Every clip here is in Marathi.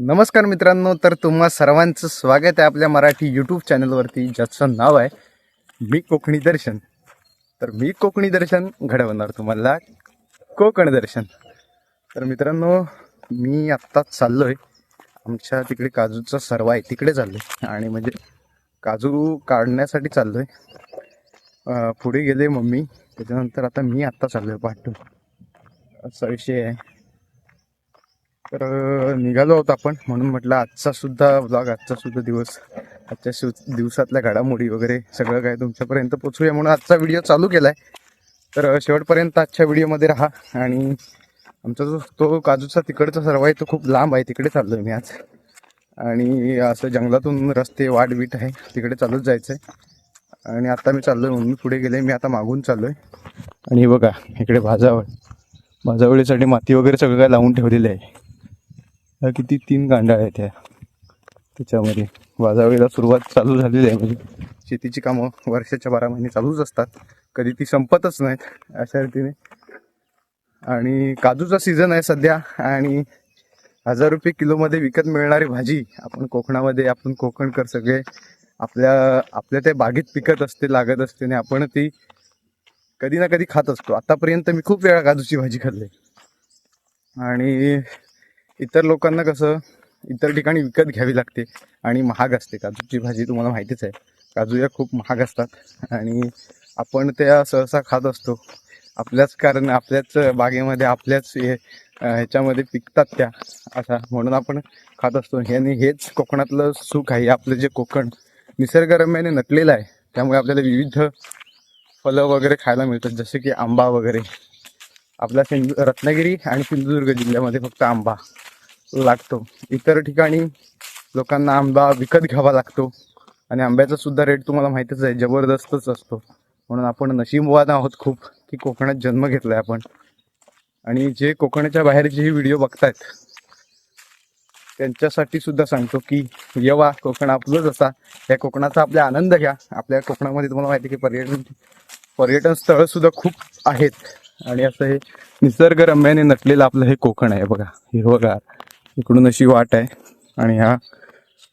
नमस्कार मित्रांनो तर तुम्हा सर्वांचं स्वागत आहे आपल्या मराठी यूट्यूब चॅनलवरती ज्याचं नाव आहे मी कोकणी दर्शन. तर मी कोकणी दर्शन घडवणार तुम्हाला. कोकण दर्शन. तर मित्रांनो मी आत्ताच चाललो आहे आमच्या तिकडे काजूचा सर्व आहे तिकडे चाललो आहे आणि म्हणजे काजू काढण्यासाठी चाललो आहे पुढे गेले मम्मी. त्याच्यानंतर आता मी आत्ता चाललो आहे पाठून. असा विषय आहे. तर निघालो आहोत आपण म्हणून म्हटलं आजचा सुद्धा ब्लॉग आजचा सुद्धा दिवस आजच्या शिव दिवसातल्या घडामोडी वगैरे सगळं काय तुमच्यापर्यंत पोचूया म्हणून आजचा व्हिडिओ चालू केला आहे तर शेवटपर्यंत आजच्या व्हिडिओमध्ये राहा आणि आमचा जो तो काजूचा तिकडचा सर्व आहे तो खूप लांब आहे तिकडे चाललो आहे मी आज. आणि असं जंगलातून रस्ते वाट बीट आहे तिकडे चालूच जायचं आहे आणि आता मी चाललो आहे म्हणून पुढे गेले मी आता मागून चाललो आहे आणि बघा इकडे भाजावळ भाजावळीसाठी माती वगैरे सगळं काय लावून ठेवलेलं आहे. ह्या किती तीन गांड्या आहेत ह्या. त्याच्यामध्ये वाजावेला सुरुवात चालू झालेली आहे म्हणजे. शेतीची कामं वर्षाच्या बारा महिने चालूच असतात. कधी ती संपतच नाहीत अशा रीतीने. आणि काजूचा सीझन आहे सध्या आणि हजार रुपये किलोमध्ये विकत मिळणारी भाजी आपण कोकणामध्ये आपण कोकणकर सगळे आपल्या आपल्या त्या बागेत पिकत असते लागत असते आणि आपण ती कधी ना कधी खात असतो. आतापर्यंत मी खूप वेळा काजूची भाजी खाल्ली. आणि इतर लोकांना कसं इतर ठिकाणी विकत घ्यावी लागते आणि महाग असते. काजूची भाजी तुम्हाला माहितीच आहे. काजू या खूप महाग असतात. आणि आपण त्या सहसा खात असतो. आपल्याच कारण आपल्याच बागेमध्ये आपल्याच हे ह्याच्यामध्ये पिकतात त्या असा म्हणून आपण खात असतो. आणि हेच कोकणातलं सुख आहे. आपलं जे कोकण निसर्गरम्याने नटलेलं आहे. त्यामुळे आपल्याला विविध फळं वगैरे खायला मिळतात. जसे की आंबा वगैरे. आपल्या सिंधू रत्नागिरी आणि सिंधुदुर्ग जिल्ह्यामध्ये फक्त आंबा लागतो. इतर ठिकाणी लोकांना आंबा विकत घ्यावा लागतो आणि आंब्याचा सुद्धा रेट तुम्हाला माहितीच आहे जबरदस्तच असतो. म्हणून आपण नशीबवान आहोत खूप की कोकणात जन्म घेतलाय आपण. आणि जे कोकणाच्या बाहेरचे ही व्हिडिओ बघतायत त्यांच्यासाठी सुद्धा सांगतो की येवा कोकण आपलंच असा या कोकणाचा आपल्या आनंद घ्या. आपल्या कोकणामध्ये तुम्हाला माहिती आहे की पर्यटन पर्यटन स्थळं सुद्धा खूप आहेत. आणि असं हे निसर्गरम्याने नटलेलं आपलं हे कोकण आहे बघा हिरवगार. इकडून अशी वाट आहे आणि ह्या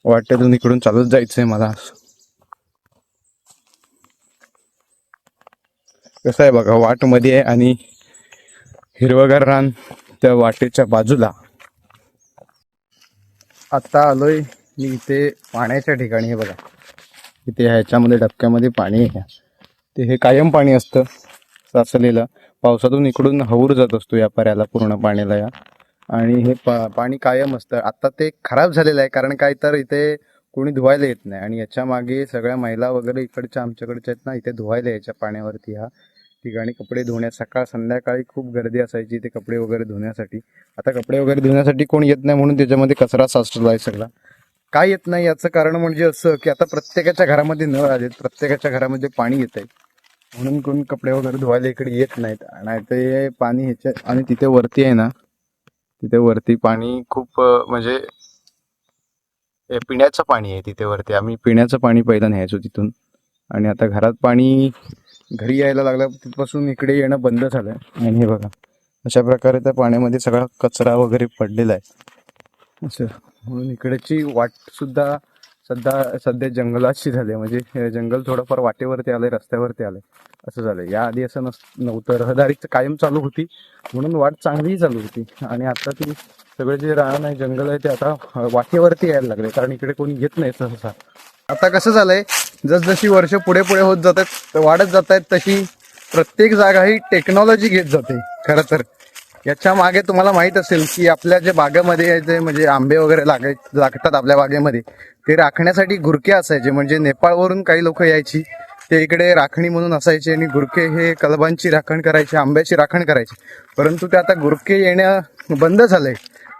वाट्यातून इकडून चालत जायचंय मला. कसं आहे बघा वाटमध्ये आहे आणि हिरवगार रान त्या वाटेच्या बाजूला. आता आलोय मी इथे पाण्याच्या ठिकाणी हे बघा. इथे ह्याच्यामध्ये डबक्यामध्ये पाणी आहे. ते हे कायम पाणी असतं साचलेलं. पावसातून इकडून हवूर जात असतो या पर्याला पूर्ण पाण्याला या. आणि हे पा पाणी कायम असतं. आता ते खराब झालेलं आहे कारण काय तर इथे कोणी धुवायला येत नाही. आणि याच्या मागे सगळ्या महिला वगैरे इकडच्या आमच्याकडच्या आहेत ना इथे धुवायला यायच्या पाण्यावरती ह्या ठिकाणी कपडे धुण्यास. सकाळ संध्याकाळी खूप गर्दी असायची इथे कपडे वगैरे धुण्यासाठी. आता कपडे वगैरे धुण्यासाठी कोण येत नाही म्हणून त्याच्यामध्ये कचरा साचला आहे सगळा. काय येत नाही याचं कारण म्हणजे असं की आता प्रत्येकाच्या घरामध्ये नळ आले प्रत्येकाच्या घरामध्ये पाणी येत आहे म्हणून कोण कपडे वगैरे धुवायला इकडे येत नाहीत. आणि ते पाणी ह्याच्या आणि तिथे वरती आहे ना तिथे वरती पाणी खूप म्हणजे हे पिण्याचं पाणी आहे तिथे वरती. आम्ही पिण्याचं पाणी पहिलं न्यायचो तिथून. आणि आता घरात पाणी घरी यायला लागलं तिथपासून इकडे येणं बंद झालं आणि हे बघा अशा प्रकारे त्या पाण्यामध्ये सगळा कचरा वगैरे पडलेला आहे. असं म्हणून इकडची वाट सुद्धा सध्या सध्या जंगलाशी झाले. म्हणजे जंगल थोडंफार वाटेवरती आलंय रस्त्यावरती आलंय. असं झालंय. या आधी असं नस नव्हतं. रहदारी कायम चालू होती. म्हणून वाट चांगलीही चालू होती. आणि आता ती सगळे जे रान आहे जंगल आहे ते आता वाटेवरती यायला लागले. कारण इकडे कोणी घेत नाही सहसा. आता कसं झालंय? जसजशी वर्ष पुढे पुढे होत जातात वाढत जात आहेत तशी प्रत्येक जागा ही टेक्नॉलॉजी घेत जाते. खरं तर. याच्या मागे तुम्हाला माहीत असेल की आपल्या जे बागेमध्ये जे म्हणजे आंबे वगैरे लागाय लागतात आपल्या बागेमध्ये ते राखण्यासाठी गुरके असायचे. म्हणजे नेपाळवरून काही लोक यायची ते इकडे राखणी म्हणून असायचे आणि गुरके हे कलबांची राखण करायचे आंब्याची राखण करायची. परंतु ते आता गुरके येणं बंद झालंय.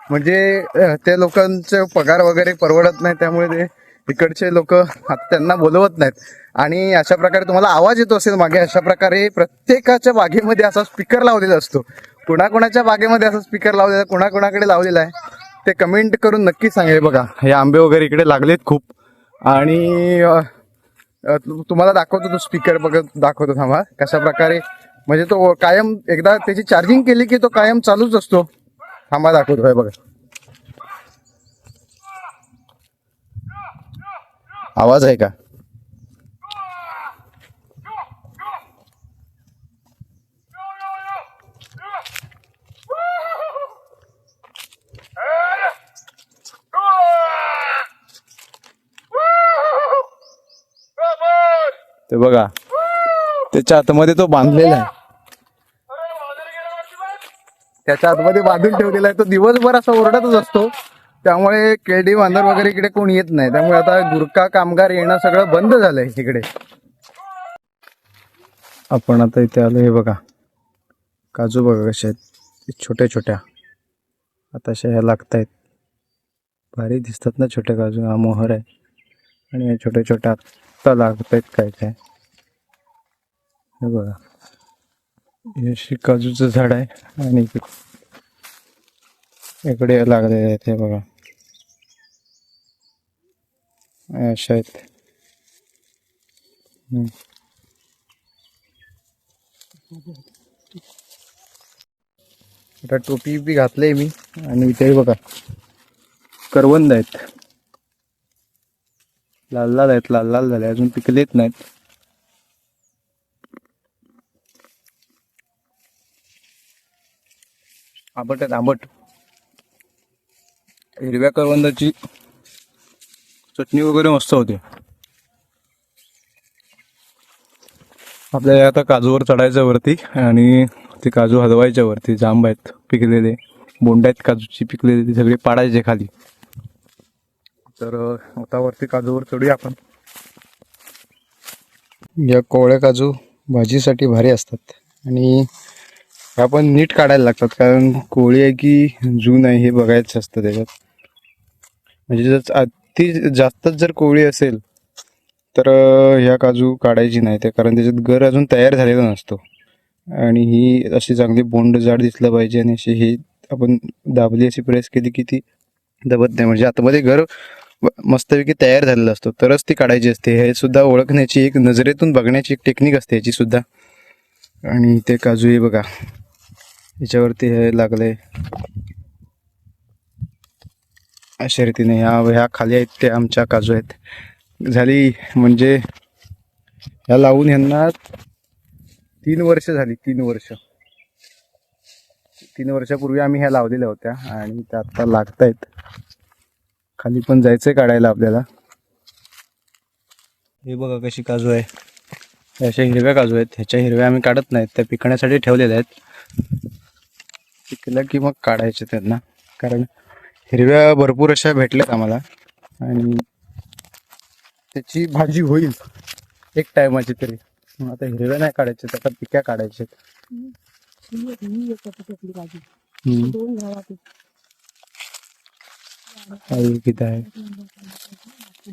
म्हणजे ते त्या लोकांचे पगार वगैरे परवडत नाही त्यामुळे ते इकडचे लोक आता त्यांना बोलवत नाहीत. आणि अशा प्रकारे तुम्हाला आवाज येतो असेल मागे अशा प्रकारे प्रत्येकाच्या बागेमध्ये असा स्पीकर लावलेला असतो. कुणाकुणाच्या बागेमध्ये असं स्पीकर लावलेला कुणाकुणाकडे लावलेला आहे ते कमेंट करून नक्की सांगेल बघा. हे आंबे वगैरे इकडे लागलेत खूप. आणि तुम्हाला दाखवतो तो स्पीकर बघत दाखवतो थांबा. कशा प्रकारे म्हणजे तो कायम एकदा त्याची चार्जिंग केली की तो कायम चालूच असतो. थांबा दाखवतो आहे बघा. आवाज आहे का? ते बघा. त्याच्या आतमध्ये तो बांधलेला आहे. त्याच्या आतमध्ये बांधून ठेवलेला आहे. तो दिवसभर असा ओरडतच असतो. त्यामुळे केडी बांधर वगैरे इकडे कोण येत नाही. त्यामुळे आता गुरखा कामगार येणं सगळं बंद झालंय इकडे आपण आता इथे आलो. हे बघा. काजू बघा कसे आहेत. छोट्या छोट्या. आता अशा ह्या लागत आहेत भारी दिसतात ना छोटे काजू. हा मोहर आहे. आणि या छोट्या छोट्या आत्ता लागत आहेत काय काय. हे बघा. हे अशी काजूचं झाड आहे आणि इकडे. लागलेले आहेत हे बघा. अशा आहेत. आता टोपी बी घातली मी आणि इथे बघा. करवंद आहेत. लाल लाल आहेत लाल लाल झाले अजून पिकलेत नाहीत आंबट आहेत आंबट. हिरव्या करवंदाची चटणी वगैरे मस्त होते. आपल्याला आता काजूवर चढायचं वरती आणि ते काजू हलवायच्या वरती जांब आहेत पिकलेले बोंड आहेत काजूची पिकलेले ते सगळे पाडायचे खाली. तर अं, आता वरती काजूवर चढूया आपण. या कोवळ्या काजू भाजीसाठी भारी असतात. आणि ह्या पण नीट काढायला लागतात कारण कोळी आहे की जून आहे हे बघायचं असतं त्याच्यात. म्हणजे जर अति जास्तच जर कोळी असेल तर ह्या काजू काढायची नाही ते कारण त्याच्यात गर अजून तयार झालेला नसतो. आणि ही अशी चांगली बोंड जाड दिसलं पाहिजे आणि अशी ही आपण दाबली अशी प्रेस केली की ती दबत नाही. म्हणजे आतमध्ये गर मस्तपैकी तयार झालेला असतो. तरच ती काढायची असते. हे सुद्धा ओळखण्याची एक नजरेतून बघण्याची एक टेक्निक असते याची सुद्धा. आणि ते काजू हे बघा. याच्यावरती हे लागले अशा रीतीने ह्या ह्या खाली आहेत ते आमच्या काजू आहेत. झाली म्हणजे ह्या लावून ह्यांना तीन वर्ष झाली. तीन वर्ष. तीन वर्षापूर्वी आम्ही ह्या लावलेल्या होत्या आणि त्या आता लागत आहेत खाली पण जायचंय काढायला आपल्याला. हे बघा कशी काजू आहे. अशा हिरव्या काजू आहेत. ह्याच्या हिरव्या आम्ही काढत नाहीत. त्या पिकण्यासाठी ठेवलेल्या आहेत. पिकल्या की मग काढायचे त्यांना. कारण हिरव्या भरपूर अशा भेटल्यात आम्हाला. आणि त्याची भाजी होईल. एक टायमाची तरी. आता हिरव्या नाही काढायच्या आता पिक्या काढायच्या ही एक ही एक त्याच्यातली भाजी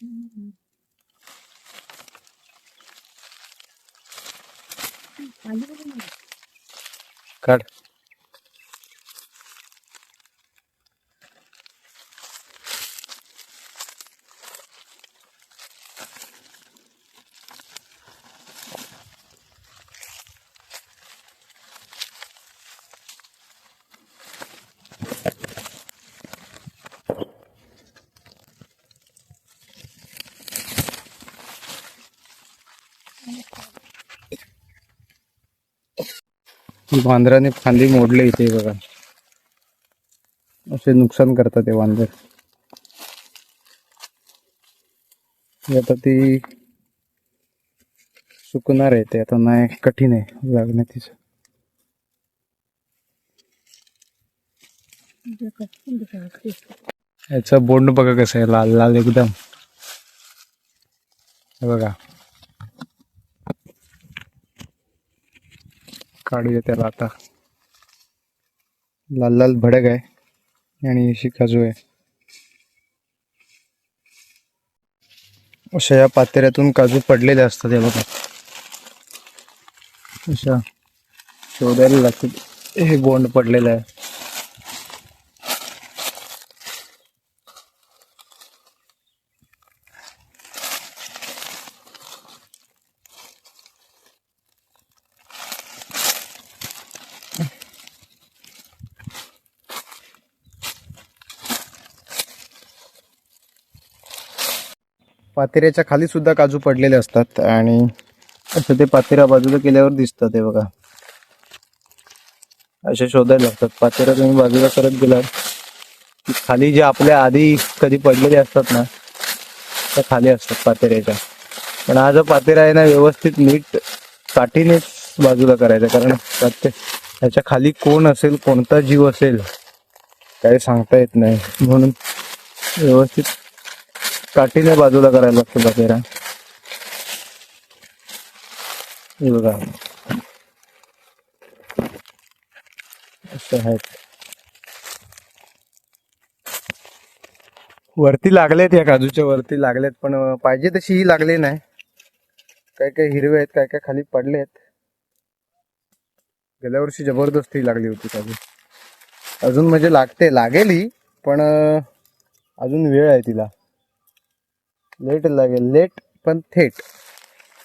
हम्म. दोन गावात आई किती आहे काढ वांदराने फांदी मोडले इथे बघा. असे नुकसान करतात ते वांदर आता ती सुकणार आहे ते आता नाही कठीण आहे लागणं तिचं याचा बोंड बघा कसं आहे लाल लाल एकदम बघा. काढूया त्याला आता. लाल लाल भडक आहे आणि अशी काजू आहे. अशा या पातेऱ्यातून काजू पडलेले असतात हे बघा. अशा शोधायला लागतील. हे गोंड पडलेलं आहे. पातेऱ्याच्या खाली सुद्धा काजू पडलेले असतात आणि असं ते पातेरा बाजूला केल्यावर दिसतात ते बघा. असे शोधायला लागतात. पातेरा तुम्ही बाजूला करत गेलात की खाली जे आपल्या आधी कधी पडलेले असतात ना त्या खाली असतात पातेऱ्याच्या. पण हा जो पातेरा आहे ना व्यवस्थित नीट काठीनेच बाजूला करायचा. कारण प्रत्येक त्याच्याखाली कोण असेल कोणता जीव असेल काही सांगता येत नाही. म्हणून व्यवस्थित काठीने बाजूला करायला लागतो बकेरा हे बघा. असं आहेत. वरती लागलेत या काजूच्या वरती लागलेत पण पाहिजे तशी ही लागली नाही. काय काय हिरवे आहेत काय काय खाली पडले आहेत. गेल्या वर्षी जबरदस्ती लागली होती काजू. अजून म्हणजे लागते लागेल ही पण अजून वेळ आहे तिला. लेट लागेल. लेट पण थेट.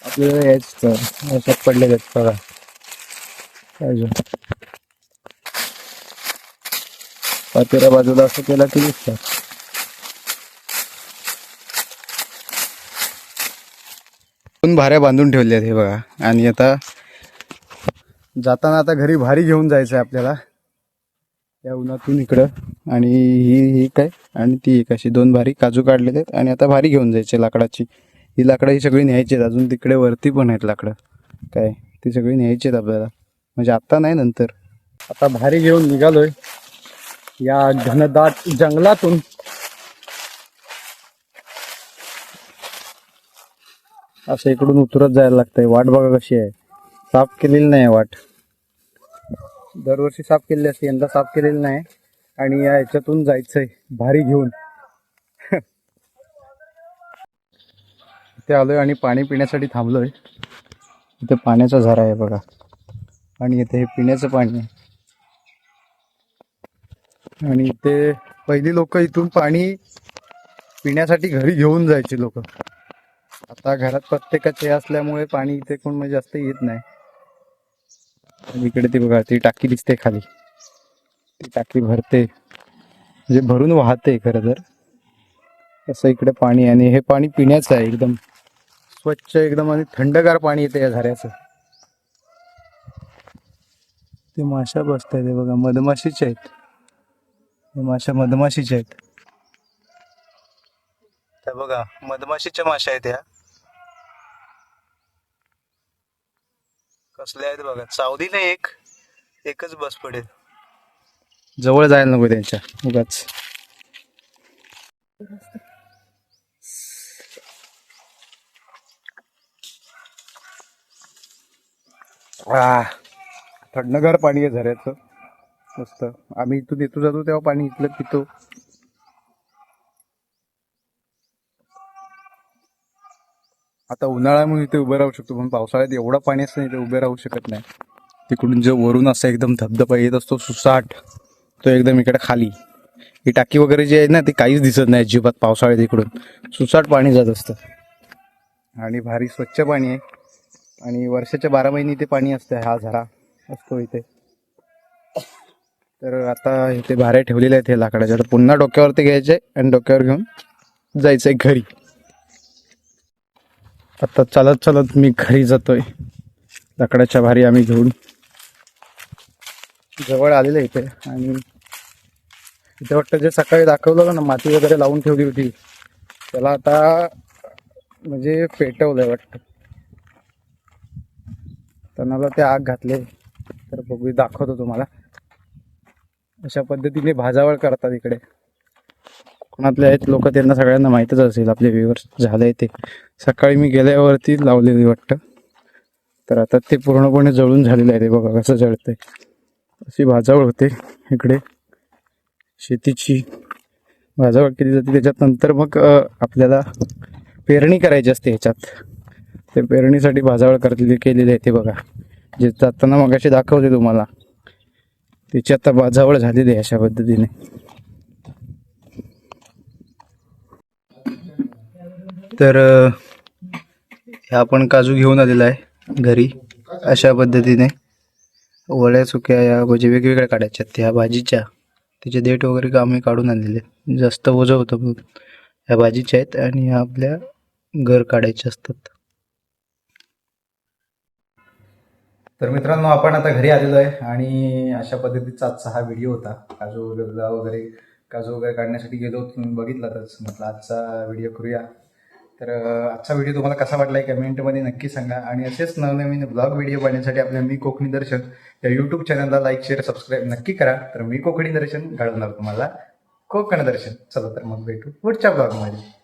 आपल्याला यायच. तर अशात पडलेले आहेत बघा. अजून पातेऱ्या बाजूला असं केला की दिसतात दोन भाऱ्या बांधून ठेवल्या आहेत हे बघा. आणि आता जाताना आता घरी भारी घेऊन जायचं आहे आपल्याला. या उन्हातून इकडं. आणि ही ही काय? आणि ती एक अशी दोन भारी काजू काढलेले आहेत. आणि आता भारी घेऊन जायचे लाकडाची. ही लाकडं ही सगळी न्यायची आहेत. अजून तिकडे वरती पण आहेत लाकडं. काय? ती सगळी न्यायची आहेत आपल्याला. म्हणजे आत्ता नाही नंतर. आता भारी घेऊन निघालोय. या घनदाट जंगलातून. असं इकडून उतरत जायला लागतंय. वाट बघा कशी आहे. साफ केलेली नाही आहे वाट. दरवर्षी साफ केलेली असते यंदा साफ केलेली नाही. आणि या ह्याच्यातून जायचंय भारी घेऊन. इथे आलोय आणि पाणी पिण्यासाठी थांबलोय. इथे पाण्याचा झरा आहे बघा. आणि इथे हे पिण्याचं पाणी आहे. आणि इथे पहिली लोक इथून पाणी पिण्यासाठी घरी घेऊन जायची लोक. आता घरात प्रत्येकाचे असल्यामुळे पाणी इथे कोण म्हणजे जास्त येत नाही. इकडे ती बघा ती टाकी दिसते खाली. ती टाकी भरते. म्हणजे भरून वाहते खरं तर. असं इकडे पाणी आणि हे पाणी पिण्याचं आहे एकदम. स्वच्छ एकदम आणि थंडगार पाणी येते या झऱ्याचं. ते माशा बसत आहेत बघा मधमाशीचे आहेत. हे माशा मधमाशीच्या आहेत. त्या बघा मधमाशीच्या माशा आहेत ह्या कसल्या आहेत बघा. नाही एक एकच बस पडेल. जवळ जायला नको त्यांच्या उगाच. आ, थंडगार पाणी आहे झऱ्याचं. मस्त. आम्ही इथून येतो जातो तेव्हा पाणी इथलं पितो आता उन्हाळ्यामुळे इथे उभं राहू शकतो पण पावसाळ्यात एवढं पाणी असतं इथे उभे राहू शकत नाही. तिकडून जो वरून असा एकदम धबधबा येत असतो सुसाट तो एकदम इकडे खाली. ही टाकी वगैरे जी आहे ना ती काहीच दिसत नाही अजिबात पावसाळ्यात इकडून. सुसाट पाणी जात असतं. आणि भारी स्वच्छ पाणी आहे. आणि वर्षाच्या बारा महिने इथे पाणी असतं हा झरा असतो इथे. तर आता इथे भाऱ्या ठेवलेल्या आहेत हे लाकडाच्या. तर पुन्हा डोक्यावरती घ्यायचे आणि डोक्यावर घेऊन जायचंय घरी. आता चालत चालत मी घरी जातोय. लाकडाच्या भारी आम्ही घेऊन. जवळ आलेलं आहे इथे आणि इथे वाटतं जे सकाळी दाखवलं ना माती वगैरे लावून ठेवली होती. त्याला आता म्हणजे पेटवलंय वाटतं. त्यांना ते आग घातले तर बघू दाखवतो तुम्हाला. अशा पद्धतीने भाजावळ करतात इकडे. कोकणातले आहेत लोक त्यांना सगळ्यांना माहीतच असेल आपले व्ह्युअर्स झालंय ते. सकाळी मी गेल्यावरती लावलेली वाटतं. तर आता ते पूर्णपणे जळून झालेलं आहे ते बघा कसं जळतंय. अशी भाजावळ होते इकडे. शेतीची भाजावळ केली जाते. त्याच्यात नंतर मग आपल्याला पेरणी करायची असते ह्याच्यात. ते पेरणीसाठी भाजावळ करलेली केलेली आहे ते बघा. जे जाताना मग अशी दाखवते तुम्हाला. त्याची आता भाजावळ झालेली आहे अशा पद्धतीने. तर ह्या आपण काजू घेऊन आलेला आहे घरी अशा पद्धतीने. वड्या चुक्या या म्हणजे वेगवेगळ्या काढायच्या आहेत. त्या भाजीच्या त्याचे देठ वगैरे आम्ही काढून आणलेले आहेत. जास्त ओझं होतं म्हणून ह्या भाजीच्या आहेत आणि ह्या आपल्या घर काढायचे असतात. तर मित्रांनो आपण आता घरी आलेलो आहे आणि अशा पद्धतीचा आजचा हा व्हिडिओ होता. काजू वगैरे वगैरे काजू वगैरे काढण्यासाठी गेलो होतो तुम्ही बघितलातच. म्हटलं आजचा व्हिडिओ करूया. तर आजचा व्हिडिओ तुम्हाला कसा वाटला आहे कमेंटमध्ये नक्की सांगा. आणि असेच नवनवीन ब्लॉग व्हिडिओ पाहण्यासाठी आपल्या मी कोकणी दर्शन या यूट्यूब चॅनलला लाईक शेअर सबस्क्राईब नक्की करा. तर मी कोकणी दर्शन घडवणार तुम्हाला. कोकण दर्शन. चला तर मग भेटू पुढच्या ब्लॉगमध्ये